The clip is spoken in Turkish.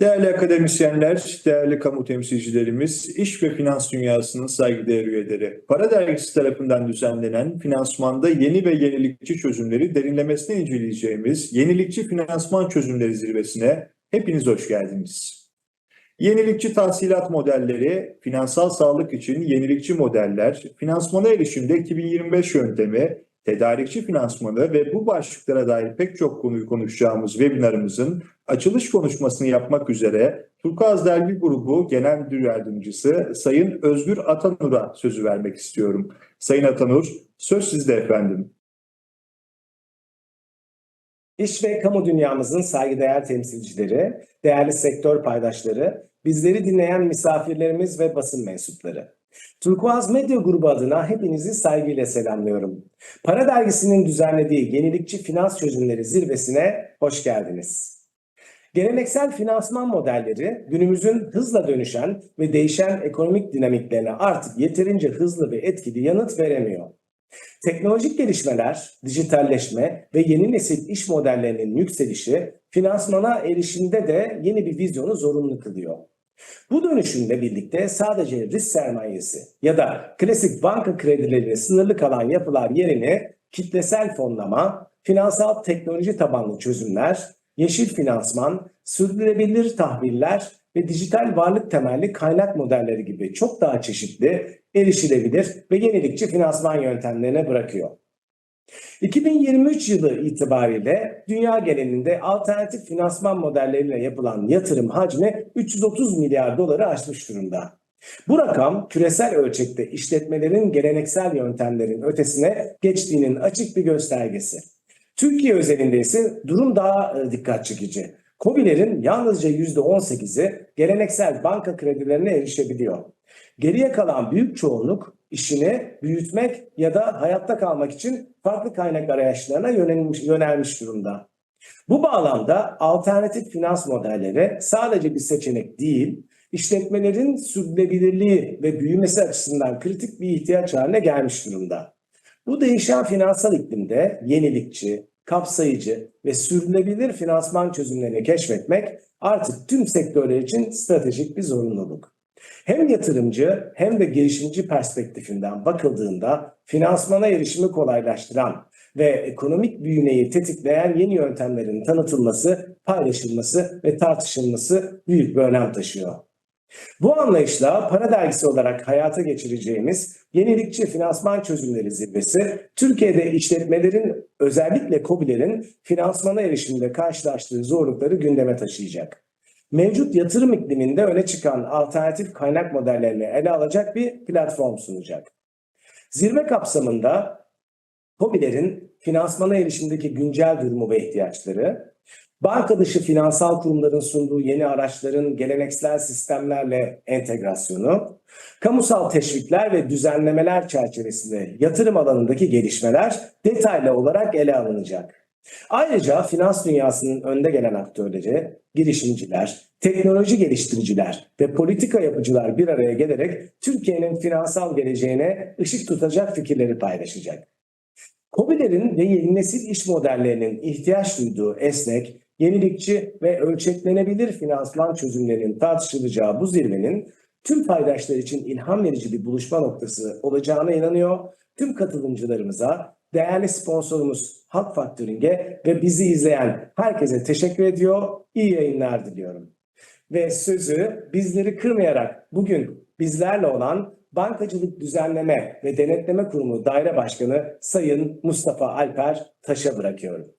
Değerli akademisyenler, değerli kamu temsilcilerimiz, iş ve finans dünyasının saygıdeğer üyeleri, Para Dergisi tarafından düzenlenen finansmanda yeni ve yenilikçi çözümleri derinlemesine inceleyeceğimiz Yenilikçi Finansman Çözümleri Zirvesi'ne hepiniz hoş geldiniz. Yenilikçi tahsilat modelleri, finansal sağlık için yenilikçi modeller, finansmana erişimde 2025 yöntemi, tedarikçi finansmanı ve bu başlıklara dair pek çok konuyu konuşacağımız webinarımızın açılış konuşmasını yapmak üzere Turkuaz Dergi Grubu Genel Müdür Yardımcısı Sayın Özgür Atanur'a sözü vermek istiyorum. Sayın Atanur, söz sizde efendim. İş ve kamu dünyamızın saygıdeğer temsilcileri, değerli sektör paydaşları, bizleri dinleyen misafirlerimiz ve basın mensupları. Turkuaz Medya Grubu adına hepinizi saygıyla selamlıyorum. Para Dergisi'nin düzenlediği Yenilikçi Finans Çözümleri Zirvesi'ne hoş geldiniz. Geleneksel finansman modelleri günümüzün hızla dönüşen ve değişen ekonomik dinamiklerine artık yeterince hızlı ve etkili yanıt veremiyor. Teknolojik gelişmeler, dijitalleşme ve yeni nesil iş modellerinin yükselişi finansmana erişimde de yeni bir vizyonu zorunlu kılıyor. Bu dönüşümle birlikte sadece risk sermayesi ya da klasik banka kredileri sınırlı kalan yapılar yerine kitlesel fonlama, finansal teknoloji tabanlı çözümler, yeşil finansman, sürdürülebilir tahviller ve dijital varlık temelli kaynak modelleri gibi çok daha çeşitli, erişilebilir ve yenilikçi finansman yöntemlerine bırakıyor. 2023 yılı itibariyle dünya genelinde alternatif finansman modelleriyle yapılan yatırım hacmi 330 milyar doları aşmış durumda. Bu rakam küresel ölçekte işletmelerin geleneksel yöntemlerin ötesine geçtiğinin açık bir göstergesi. Türkiye özelinde ise durum daha e, dikkat çekici. COBİ'lerin yalnızca %18'i geleneksel banka kredilerine erişebiliyor. Geriye kalan büyük çoğunluk işini büyütmek ya da hayatta kalmak için farklı kaynak arayışlarına yönelmiş, yönelmiş durumda. Bu bağlamda alternatif finans modelleri sadece bir seçenek değil, işletmelerin sürdürülebilirliği ve büyümesi açısından kritik bir ihtiyaç haline gelmiş durumda. Bu değişen finansal iklimde yenilikçi, kapsayıcı ve sürdürülebilir finansman çözümlerini keşfetmek artık tüm sektörler için stratejik bir zorunluluk. Hem yatırımcı hem de girişimci perspektifinden bakıldığında finansmana erişimi kolaylaştıran ve ekonomik büyümeyi tetikleyen yeni yöntemlerin tanıtılması, paylaşılması ve tartışılması büyük bir önem taşıyor. Bu anlayışla para dergisi olarak hayata geçireceğimiz Yenilikçi Finansman Çözümleri Zirvesi, Türkiye'de işletmelerin özellikle KOBİ'lerin finansmana erişiminde karşılaştığı zorlukları gündeme taşıyacak. Mevcut yatırım ikliminde öne çıkan alternatif kaynak modellerini ele alacak bir platform sunacak. Zirve kapsamında KOBİ'lerin finansmana erişimdeki güncel durumu ve ihtiyaçları, banka dışı finansal kurumların sunduğu yeni araçların geleneksel sistemlerle entegrasyonu, kamusal teşvikler ve düzenlemeler çerçevesinde yatırım alanındaki gelişmeler detaylı olarak ele alınacak. Ayrıca finans dünyasının önde gelen aktörleri, girişimciler, teknoloji geliştiriciler ve politika yapıcılar bir araya gelerek Türkiye'nin finansal geleceğine ışık tutacak fikirleri paylaşacak. KOBİ'lerin ve yeni nesil iş modellerinin ihtiyaç duyduğu esnek, yenilikçi ve ölçeklenebilir finansman çözümlerinin tartışılacağı bu zirvenin tüm paydaşlar için ilham verici bir buluşma noktası olacağına inanıyor. Tüm katılımcılarımıza, değerli sponsorumuz Halk Faktöring'e ve bizi izleyen herkese teşekkür ediyor. İyi yayınlar diliyorum. Ve sözü bizleri kırmayarak bugün bizlerle olan Bankacılık Düzenleme ve Denetleme Kurumu Daire Başkanı Sayın Mustafa Alper Taş'a bırakıyorum.